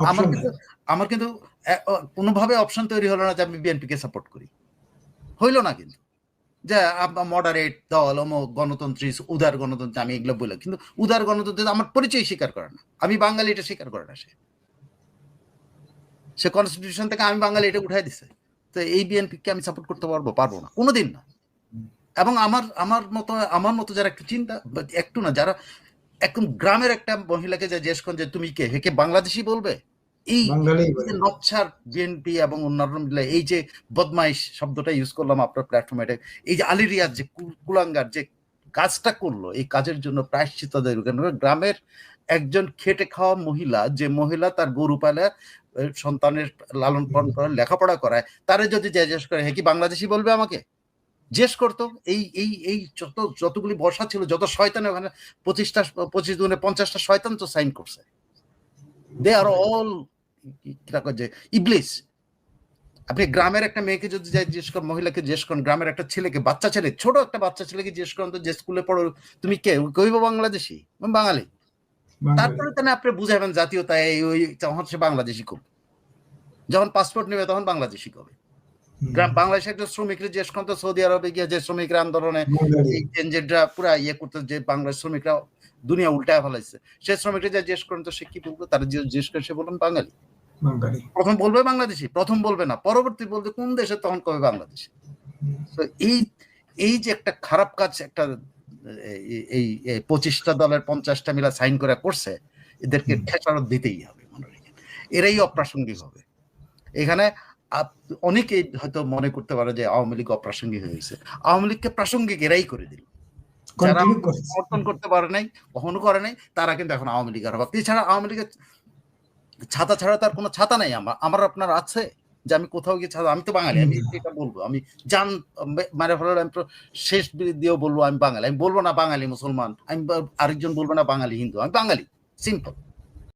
আমার কিন্তু আমার কিন্তু কোনোভাবে অপশন তৈরি হলো না যে আমি বিএনপিকে সাপোর্ট করি। হইল না কিন্তু। যে মডারেট দল অমুক গণতন্ত্রী উদার গণতন্ত্র আমি এগুলো বলে কিন্তু উদার গণতন্ত্র আমার পরিচয় স্বীকার করে না। আমি বাঙালি এটা স্বীকার করে না সে। সে কনস্টিটিউশন থেকে আমি বাঙালি এটা উঠাই দিছে। তো এই বিএনপিকে আমি সাপোর্ট করতে পারব পারব না। কোনোদিন না। এবং আমার আমার মতো আমার মতো যারা একটু চিন্তা একটু না যারা একদম গ্রামের একটা মহিলাকে যে জিজ্ঞেস করেন যে তুমি কে? হেকে বাংলাদেশি বলবে? এই নকশার বিএনপি এবং অন্যান্য মিলে এই যে বদমাইশ শব্দটা ইউজ করলাম আপনার প্ল্যাটফর্মে এটা এই যে আলী রিয়াজ যে কুলাঙ্গার যে কাজটা করল এই কাজের জন্য প্রায়শ্চিত গ্রামের একজন খেটে খাওয়া মহিলা যে মহিলা তার গরু পালে সন্তানের লালন পালন করে লেখাপড়া করায় তারে যদি জিজ্ঞেস করে হ্যাঁ কি বাংলাদেশি বলবে আমাকে? জিজ্ঞেস করতো এই এই এই যত যতগুলি বর্ষা ছিল যত শয়তান ওখানে পঁচিশটা পঁচিশ দিনে পঞ্চাশটা শয়তান তো সাইন করছে। দে আর অল যে ইবলিস আপনি গ্রামের একটা মেয়েকে যদি যাই জিজ্ঞেস করেন মহিলাকে জিজ্ঞেস করেন গ্রামের একটা ছেলেকে বাচ্চা ছেলে ছোট একটা বাচ্চা ছেলেকে জিজ্ঞেস করেন তো যে স্কুলে পড়ো তুমি কে? কইব বাংলাদেশি? বাঙালি। তারপরে তাহলে আপনি বুঝাবেন জাতীয়তা এই ওই তখন সে বাংলাদেশি কবে যখন পাসপোর্ট নেবে তখন বাংলাদেশি কবে। গ্রাম বাংলাদেশে একটা শ্রমিকরা তো সৌদি আরবে গিয়ে যে শ্রমিকরা আন্দোলনে পুরা ইয়ে করতে যে বাংলাদেশ শ্রমিকরা দুনিয়া উল্টায় ফেলাইছে। সে শ্রমিকরা যা জিজ্ঞেস করেন তো সে কি বলবে তারা যে জিজ্ঞেস করে সে বাঙালি। প্রথম বলবে বাংলাদেশি প্রথম বলবে না। পরবর্তী বলতে কোন দেশে? তখন কবে বাংলাদেশি? তো এই এই যে একটা খারাপ কাজ একটা এই- পঁচিশটা দলের পঞ্চাশটা মিলা সাইন করে করছে এদেরকে। খেসারত দিতেই হবে মনে রেখে। এরাই অপ্রাসঙ্গিক হবে। এখানে অনেকেই হয়তো মনে করতে পারে যে আওয়ামী লীগ অপ্রাসঙ্গিক হয়েছে আওয়ামী লীগকে প্রাসঙ্গিক এরাই করে দিল। যারা সমর্থন করতে পারে নাই কখনো করে নাই তারা কিন্তু এখন আওয়ামী লীগের ভক্ত এছাড়া আওয়ামী লীগের ছাতা ছাড়া তার কোনো ছাতা নাই। আমার আমার আপনার আছে যে আমি কোথাও গিয়ে ছাতা আমি তো বাঙালি আমি এটা বলব আমি জান মানে ফলে আমি তো শেষ দিয়েও বলব আমি বাঙালি। আমি বলব না বাঙালি মুসলমান আমি আরেকজন বলব না বাঙালি হিন্দু আমি বাঙালি সিম্পল